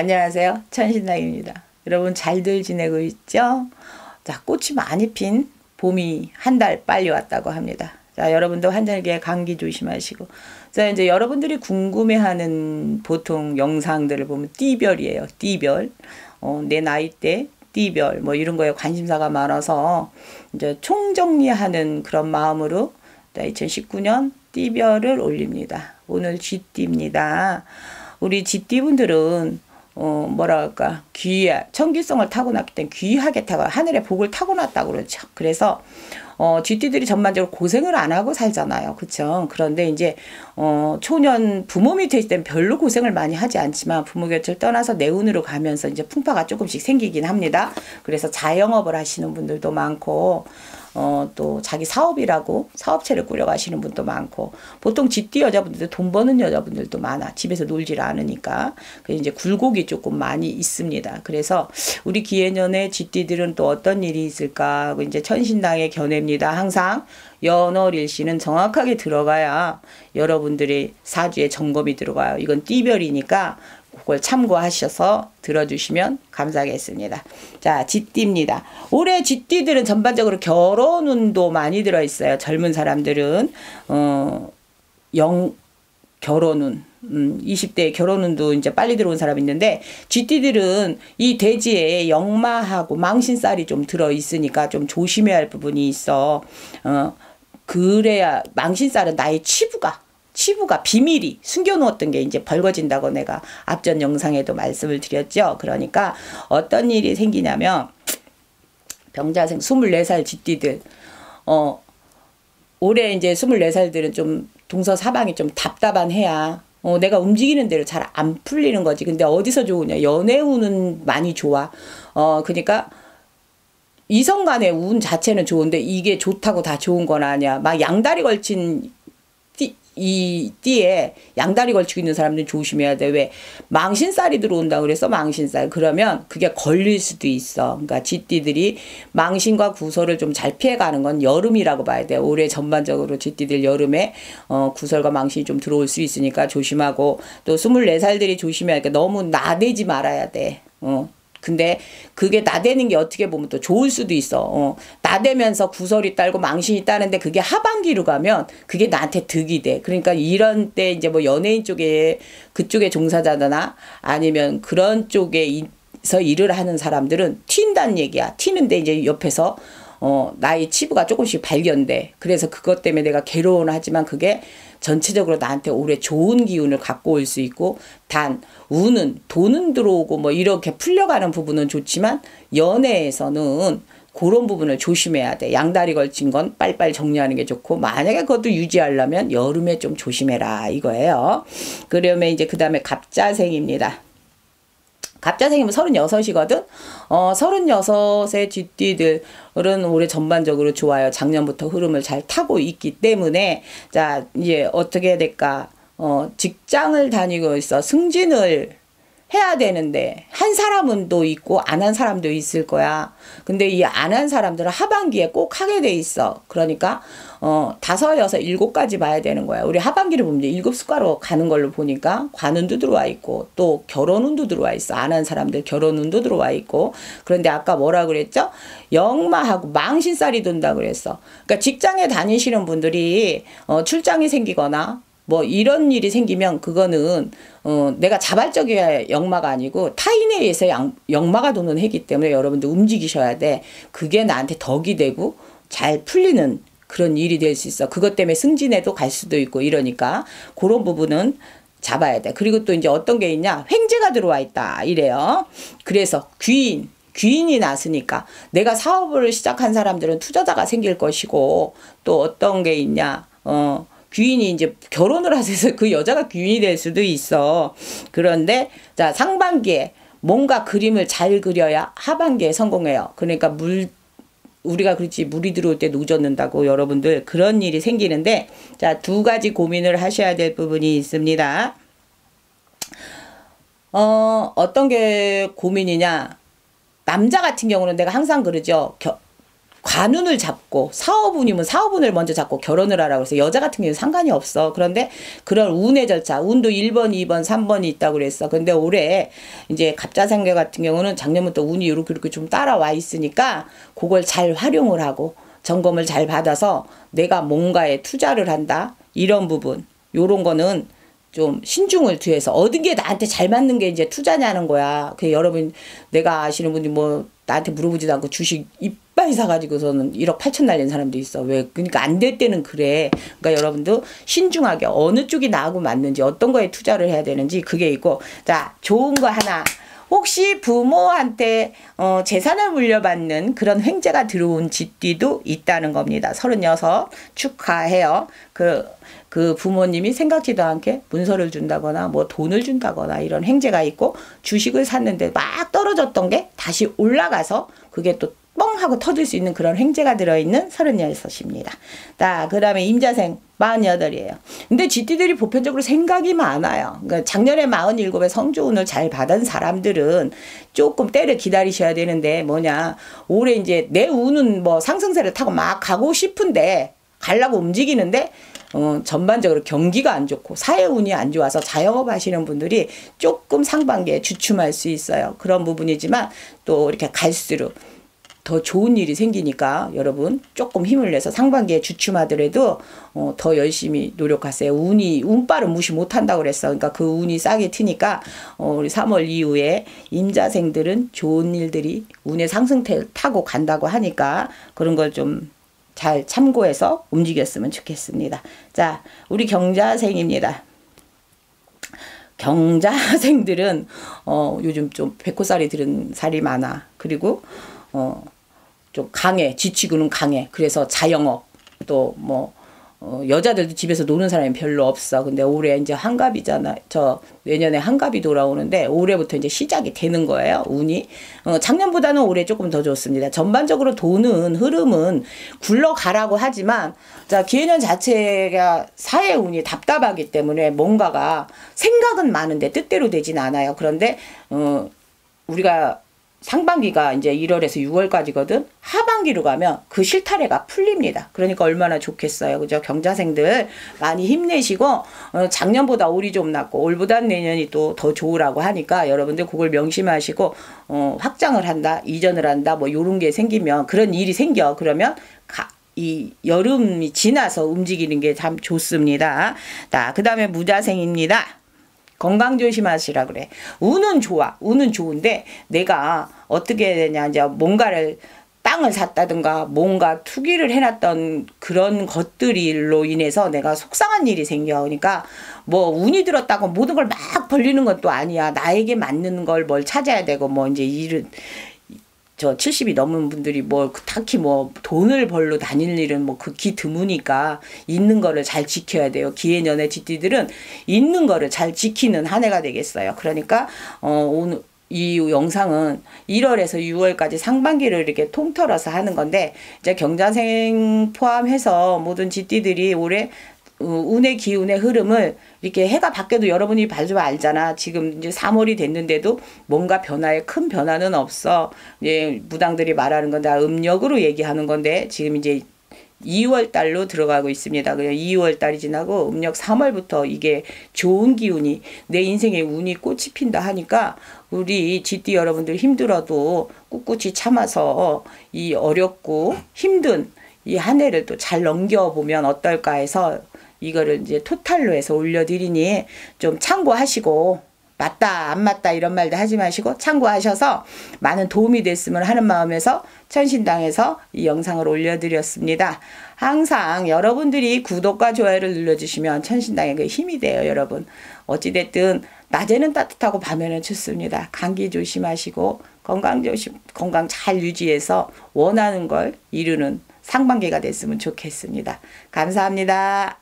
안녕하세요. 천신당입니다. 여러분 잘들 지내고 있죠? 자, 꽃이 많이 핀 봄이 한 달 빨리 왔다고 합니다. 자, 여러분도 환절기에 감기 조심하시고. 자, 이제 여러분들이 궁금해하는 보통 영상들을 보면 띠별이에요. 띠별. 어, 내 나이 때 띠별 뭐 이런 거에 관심사가 많아서 이제 총정리하는 그런 마음으로 2019년 띠별을 올립니다. 오늘 쥐띠입니다. 우리 쥐띠분들은 어 뭐라 할까 귀하 청기성을 타고났기 때문에 귀하게 타고 하늘의 복을 타고났다고 그러죠. 그래서 어 쥐띠들이 전반적으로 고생을 안 하고 살잖아요. 그렇죠? 그런데 이제 어 초년 부모 밑에 있을 땐 별로 고생을 많이 하지 않지만 부모 곁을 떠나서 내운으로 가면서 이제 풍파가 조금씩 생기긴 합니다. 그래서 자영업을 하시는 분들도 많고 어, 또 자기 사업이라고 사업체를 꾸려가시는 분도 많고 보통 집디 여자분들도 돈 버는 여자분들도 많아 집에서 놀질 않으니까 그 이제 굴곡이 조금 많이 있습니다. 그래서 우리 기해년에 집디들은 또 어떤 일이 있을까 하고 이제 천신당의 견해입니다. 항상 연월일시는 정확하게 들어가야 여러분들의 사주에 점검이 들어가요. 이건 띠별이니까 그걸 참고하셔서 들어주시면 감사하겠습니다. 자, 쥐띠입니다. 올해 쥐띠들은 전반적으로 결혼 운도 많이 들어있어요. 젊은 사람들은 어, 영 결혼운 음, 20대 결혼운도 이제 빨리 들어온 사람이 있는데 쥐띠들은 이 대지에 역마하고 망신살이 좀 들어 있으니까 좀 조심해야 할 부분이 있어. 어, 그래야 망신살은 나의 치부가 치부가 비밀이 숨겨놓았던 게 이제 벌거진다고 내가 앞전 영상에도 말씀을 드렸죠. 그러니까 어떤 일이 생기냐면 병자생 24살 쥐띠들 어 올해 이제 24살들은 좀 동서 사방이 좀 답답한 해야 어, 내가 움직이는 대로 잘 안 풀리는 거지. 근데 어디서 좋으냐? 연애 운은 많이 좋아. 어, 그러니까 이성 간의 운 자체는 좋은데 이게 좋다고 다 좋은 건 아니야. 막 양다리 걸친 이 띠에 양다리 걸치고 있는 사람들은 조심해야 돼. 왜? 망신살이 들어온다 그래서 망신살. 그러면 그게 걸릴 수도 있어. 그러니까 쥐띠들이 망신과 구설을 좀 잘 피해가는 건 여름이라고 봐야 돼. 올해 전반적으로 쥐띠들 여름에 어, 구설과 망신이 좀 들어올 수 있으니까 조심하고 또 24살들이 조심해야 돼. 너무 나대지 말아야 돼. 어. 근데 그게 나대는 게 어떻게 보면 또 좋을 수도 있어. 어. 나대면서 구설이 딸고 망신이 따는데 그게 하반기로 가면 그게 나한테 득이 돼. 그러니까 이런 때 이제 뭐 연예인 쪽에 그쪽에 종사자나 아니면 그런 쪽에 서 일을 하는 사람들은 튄다는 얘기야. 튀는데 이제 옆에서 어, 나의 치부가 조금씩 발견돼. 그래서 그것 때문에 내가 괴로워는 하지만 그게 전체적으로 나한테 올해 좋은 기운을 갖고 올 수 있고 단 운은 돈은 들어오고 뭐 이렇게 풀려가는 부분은 좋지만 연애에서는 그런 부분을 조심해야 돼. 양다리 걸친 건 빨리빨리 정리하는 게 좋고 만약에 그것도 유지하려면 여름에 좀 조심해라 이거예요. 그러면 이제 그 다음에 갑자생입니다. 갑자생이면 36이거든? 어, 36의 쥐띠들은 올해 전반적으로 좋아요. 작년부터 흐름을 잘 타고 있기 때문에, 자, 이제 어떻게 해야 될까? 어, 직장을 다니고 있어. 승진을 해야 되는데 한 사람은 또 있고 안 한 사람도 있을 거야. 근데 이 안 한 사람들은 하반기에 꼭 하게 돼 있어. 그러니까 어 다섯 여섯 일곱까지 봐야 되는 거야. 우리 하반기를 보면 일곱 숫가로 가는 걸로 보니까 관운도 들어와 있고 또 결혼운도 들어와 있어. 안 한 사람들 결혼운도 들어와 있고 그런데 아까 뭐라 그랬죠? 영마하고 망신살이 돈다 그랬어. 그러니까 직장에 다니시는 분들이 어 출장이 생기거나 뭐 이런 일이 생기면 그거는 어 내가 자발적이야 역마가 아니고 타인에 의해서 양, 역마가 도는 해기 때문에 여러분들 움직이셔야 돼. 그게 나한테 덕이 되고 잘 풀리는 그런 일이 될 수 있어. 그것 때문에 승진에도 갈 수도 있고 이러니까 그런 부분은 잡아야 돼. 그리고 또 이제 어떤 게 있냐? 횡재가 들어와 있다. 이래요. 그래서 귀인 귀인이 났으니까 내가 사업을 시작한 사람들은 투자자가 생길 것이고 또 어떤 게 있냐? 어 귀인이 이제 결혼을 하셔서 그 여자가 귀인이 될 수도 있어. 그런데 자 상반기에 뭔가 그림을 잘 그려야 하반기에 성공해요. 그러니까 물 우리가 그렇지 물이 들어올 때 노젓는다고 여러분들 그런 일이 생기는데 자 두 가지 고민을 하셔야 될 부분이 있습니다. 어 어떤 게 고민이냐 남자 같은 경우는 내가 항상 그러죠. 겨, 관운을 잡고 사업운이면 사업운을 먼저 잡고 결혼을 하라고 해서 여자 같은 경우는 상관이 없어. 그런데 그런 운의 절차, 운도 1번, 2번, 3번이 있다고 그랬어. 근데 올해 이제 갑자생계 같은 경우는 작년부터 운이 이렇게 이렇게 좀 따라와 있으니까 그걸 잘 활용을 하고 점검을 잘 받아서 내가 뭔가에 투자를 한다. 이런 부분. 요런 거는 좀 신중을 뒤해서 얻은 게 나한테 잘 맞는 게 이제 투자냐는 거야. 그 여러분 내가 아시는 분이 뭐 나한테 물어보지도 않고 주식 이 빨 사가지고서는 1억 8천 날린 사람도 있어. 왜? 그러니까 안 될 때는 그래. 그러니까 여러분도 신중하게 어느 쪽이 나하고 맞는지 어떤 거에 투자를 해야 되는지 그게 있고 자 좋은 거 하나 혹시 부모한테 어, 재산을 물려받는 그런 횡재가 들어온 집뒤도 있다는 겁니다. 36 축하해요. 그, 그 부모님이 생각지도 않게 문서를 준다거나 뭐 돈을 준다거나 이런 횡재가 있고 주식을 샀는데 막 떨어졌던 게 다시 올라가서 그게 또 뻥 하고 터질 수 있는 그런 횡재가 들어있는 36입니다. 자, 그 다음에 임자생 48이에요. 근데 GT들이 보편적으로 생각이 많아요. 그러니까 작년에 47의 성조운을 잘 받은 사람들은 조금 때를 기다리셔야 되는데 뭐냐. 올해 이제 내 운은 뭐 상승세를 타고 막 가고 싶은데 가려고 움직이는데 어, 전반적으로 경기가 안 좋고 사회 운이 안 좋아서 자영업 하시는 분들이 조금 상반기에 주춤할 수 있어요. 그런 부분이지만 또 이렇게 갈수록 더 좋은 일이 생기니까 여러분 조금 힘을 내서 상반기에 주춤하더라도 어, 더 열심히 노력하세요. 운이 운빨은 무시 못한다고 그랬어. 그러니까 그 운이 싸게 트니까 어, 우리 3월 이후에 임자생들은 좋은 일들이 운의 상승태 타고 간다고 하니까 그런 걸좀 잘 참고해서 움직였으면 좋겠습니다. 자, 우리 경자생입니다. 경자생들은 어, 요즘 좀 백호살이 들은 살이 많아. 그리고 어, 좀 강해. 지치고는 강해. 그래서 자영업 또 뭐 어, 여자들도 집에서 노는 사람이 별로 없어. 근데 올해 이제 한갑이잖아. 저 내년에 한갑이 돌아오는데 올해부터 이제 시작이 되는 거예요. 운이. 어, 작년보다는 올해 조금 더 좋습니다. 전반적으로 도는 흐름은 굴러가라고 하지만 자, 기해년 자체가 사회 운이 답답하기 때문에 뭔가가 생각은 많은데 뜻대로 되진 않아요. 그런데 어, 우리가 상반기가 이제 1월에서 6월까지거든. 하반기로 가면 그 실타래가 풀립니다. 그러니까 얼마나 좋겠어요. 그죠? 경자생들 많이 힘내시고 어, 작년보다 올이 좀 낫고 올보다 내년이 또 더 좋으라고 하니까 여러분들 그걸 명심하시고 어, 확장을 한다, 이전을 한다, 뭐 요런 게 생기면 그런 일이 생겨. 그러면 가, 이 여름이 지나서 움직이는 게 참 좋습니다. 자, 그 다음에 무자생입니다. 건강 조심하시라 그래. 운은 좋아. 운은 좋은데 내가 어떻게 해야 되냐. 이제 뭔가를 땅을 샀다든가 뭔가 투기를 해놨던 그런 것들로 인해서 내가 속상한 일이 생겨. 그러니까 뭐 운이 들었다고 모든 걸 막 벌리는 것도 아니야. 나에게 맞는 걸 뭘 찾아야 되고 뭐 이제 일은 저 70이 넘은 분들이 뭐 딱히 뭐 돈을 벌러 다닐 일은 뭐 극히 드무니까 있는 거를 잘 지켜야 돼요. 기해년의 지띠들은 있는 거를 잘 지키는 한 해가 되겠어요. 그러니까 어 오늘 이 영상은 1월에서 6월까지 상반기를 이렇게 통틀어서 하는 건데 이제 경자생 포함해서 모든 지띠들이 올해 어, 운의 기운의 흐름을 이렇게 해가 바뀌어도 여러분이 봐주면 알잖아. 지금 이제 3월이 됐는데도 뭔가 변화에 큰 변화는 없어. 이제 무당들이 말하는 건 다 음력으로 얘기하는 건데 지금 이제 2월 달로 들어가고 있습니다. 그냥 2월 달이 지나고 음력 3월부터 이게 좋은 기운이 내 인생에 운이 꽃이 핀다 하니까 우리 GT 여러분들 힘들어도 꿋꿋이 참아서 이 어렵고 힘든 이 한 해를 또 잘 넘겨보면 어떨까 해서 이거를 이제 토탈로 해서 올려드리니 좀 참고하시고 맞다 안 맞다 이런 말도 하지 마시고 참고하셔서 많은 도움이 됐으면 하는 마음에서 천신당에서 이 영상을 올려드렸습니다. 항상 여러분들이 구독과 좋아요를 눌러주시면 천신당에게 힘이 돼요 여러분. 어찌됐든 낮에는 따뜻하고 밤에는 춥습니다. 감기 조심하시고 건강 조심 건강 잘 유지해서 원하는 걸 이루는 상반기가 됐으면 좋겠습니다. 감사합니다.